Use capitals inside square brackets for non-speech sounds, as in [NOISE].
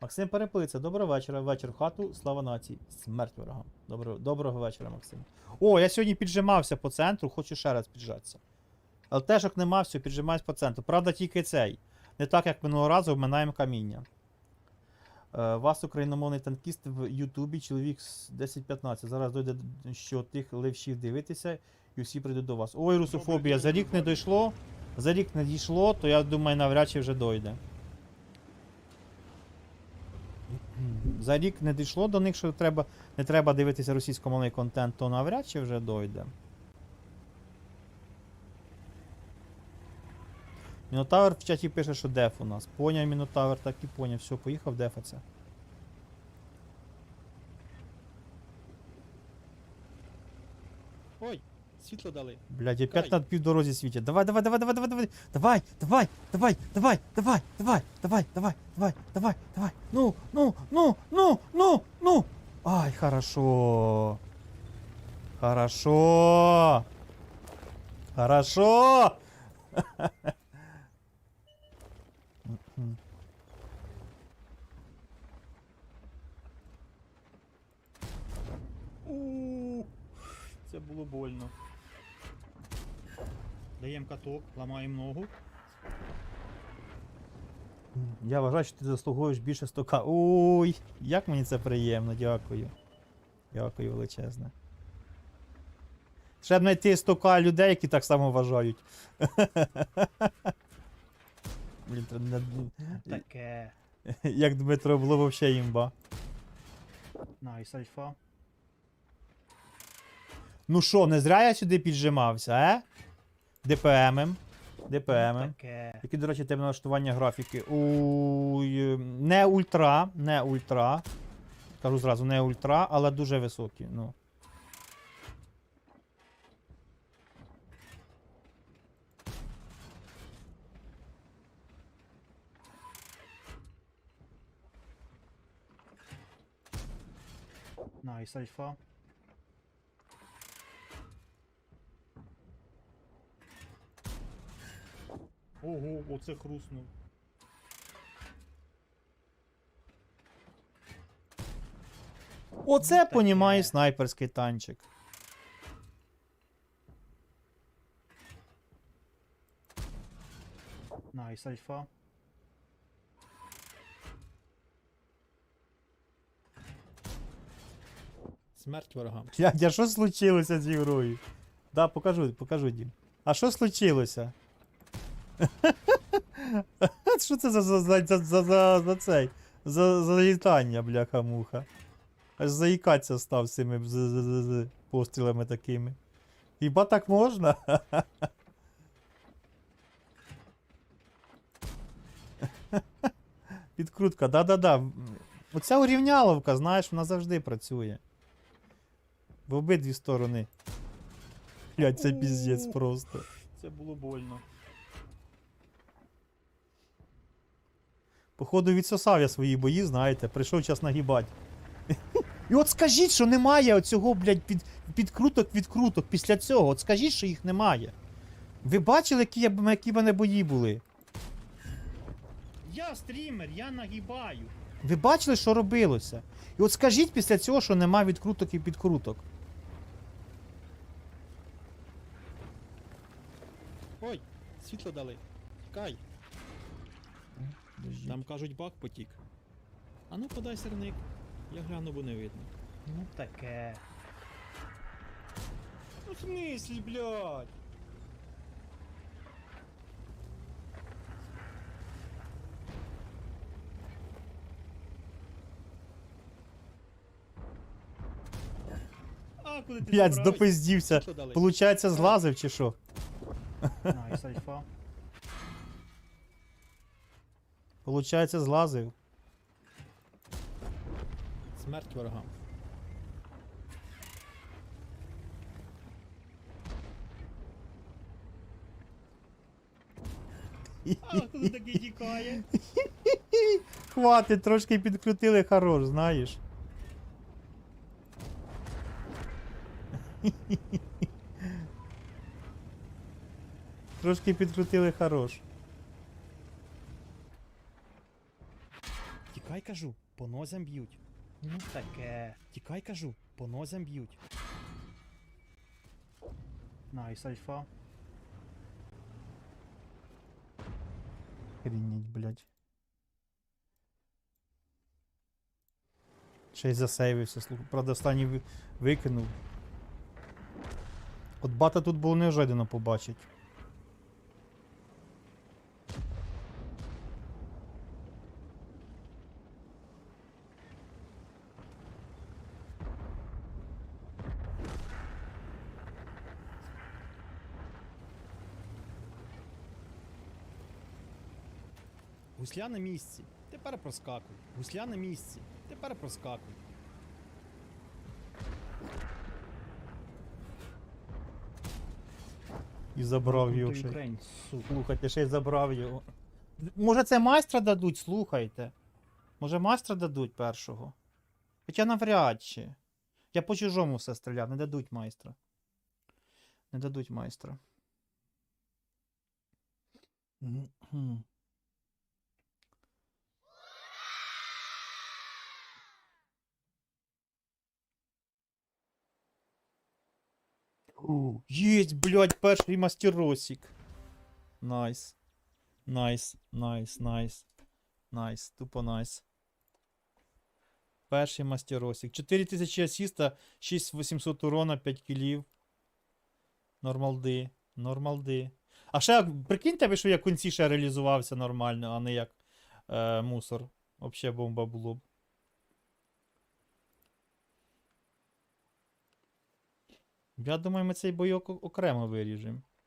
Максим перепилиться. Доброго вечора. Вечір в хату. Слава нації. Смерть ворогам. Доброго, доброго вечора, Максим. О, я сьогодні піджимався по центру, хочу ще раз піджатися. Але ЛТшок нема, все, піджимаюсь по центру. Правда, тільки цей. Не так, як минулого разу, обминаємо каміння. Е, вас україномовний танкіст в Ютубі, чоловік з 10-15. Зараз дойде, що тих левшів дивитися, і всі прийдуть до вас. Ой, русофобія, за рік не дійшло. За рік не дійшло, то я думаю, навряд чи вже дойде. За рік не дійшло до них, що треба, не треба дивитися російськомовний контент, то навряд чи вже дойде. Мінотавр в чаті пише, що деф у нас. Поняв Мінотавр, так і поняв. Все, поїхав дефаться. Ой, світло дали. Блядь, опять на півдорозі світять. Давай, давай, давай, давай, давай, давай, давай, давай, давай, давай, давай, давай, давай, давай, давай, давай, давай. Ну, ну, ну, ну, ну, ну. Ай, хорошо. Хорошо. Хорошо. У, Це було больно. Даємо каток, ламаємо ногу. Я вважаю, що ти заслуговуєш більше стока. Ой, як мені це приємно, дякую. Дякую величезне. Треба знайти стока людей, які так само вважають. [LAUGHS] Блін, Таке. Як Дмитро було взагалі імба. Найс, альфа. Ну що, не зря я сюди піджимався, е? ДПМ. ДПМ. Таке. Які, до речі, тебе налаштування графіки. Ой, не ультра, не ультра. Кажу зразу, не ультра, але дуже високі. Ну. Найс, альфа. Ого, оце хруснув. Оце, таке. понімаю, снайперський танчик. Найс, альфа. Смерть ворогам. Блядь, а що случилося з грою? Да, покажу, покажу, Дім. А що случилося? [LAUGHS] Що це за, за, за, за, за, за, за цей? За, за літання, бляха-муха. Аж заїкатися став цими пострілами такими. Хіба так можна? [LAUGHS] Підкрутка, да-да-да. Оця урівняловка, знаєш, вона завжди працює. В обидві сторони. Блять, це піздець просто. Це було больно. Походу відсосав я свої бої, знаєте, прийшов час нагибати. [LAUGHS] І от скажіть, що немає оцього, блядь, під, підкруток відкруток після цього. От скажіть, що їх немає. Ви бачили, які, я, які мене бої були? Я стрімер, я нагибаю. Ви бачили, що робилося? І от скажіть після цього, що нема відкруток і підкруток. Ой, світло дали. Кай. Там кажуть бак потік. А ну подай сирник. Я гляну, бо не видно. Ну таке. Ну в смислі, блядь? А, куди ти Блять, допиздівся. Дали. Получається, злазив чи що? Найс, альфа. Получається, злазив. Смерть ворогам. А, куди такий тікає? Хватить, трошки підкрутили хорош, знаєш. Трошки підкрутили хорош. Тікай, кажу, по нозям б'ють. Ну таке. Тікай, кажу, по нозям б'ють. Найс, альфа. Хрініть, блядь. Ще й засейвився, слухай. Правда, останній викинув. От бата тут було неожиданно побачить. Гусля на місці. Тепер проскакуй. Гусля на місці. Тепер проскакуй. І забрав його ще. Слухайте, ще й забрав його. Може це майстра дадуть, слухайте. Може майстра дадуть першого. Хоча навряд чи. Я по чужому все стріляв, не дадуть майстра. Не дадуть майстра. Єсть, блядь, перший мастеросик. Найс. Найс, найс, найс. Найс, тупо найс. Перший мастеросик. 4000 асіста, 6800 урона, 5 кілів. Нормалди. Нормалди. А ще, прикинь тебе, що я в кінці ще реалізувався нормально, а не як е, мусор. Вообще бомба було б. Я думаю, ми цей бойок окремо виріжемо.